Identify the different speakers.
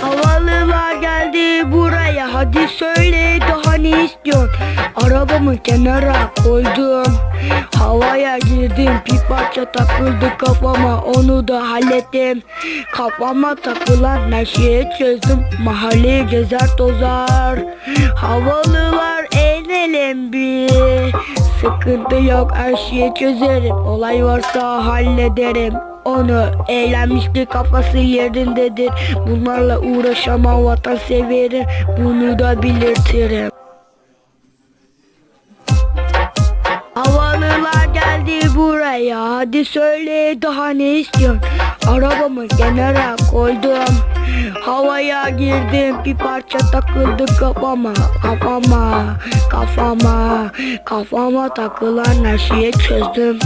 Speaker 1: Havalılar geldi buraya hadi söyle daha ne istiyorsun? Arabamı kenara koydum Havaya girdim bir parça takıldı kafama onu da hallettim. Kafama takılan her şeyi çözdüm Mahalle gezer tozar. Havalılar el elem bir Sıkıntı yok her şeyi çözerim Olay varsa hallederim. Onu eğlenmişti kafası yerindedir. Bunlarla uğraşamam vatan severim. Bunu da belirtirim. Havalılar geldi buraya Hadi söyle daha ne istiyorsun Arabamı kenara koydum Havaya girdim bir parça takıldı kafama Kafama Kafama Kafama takılan her şeyi çözdüm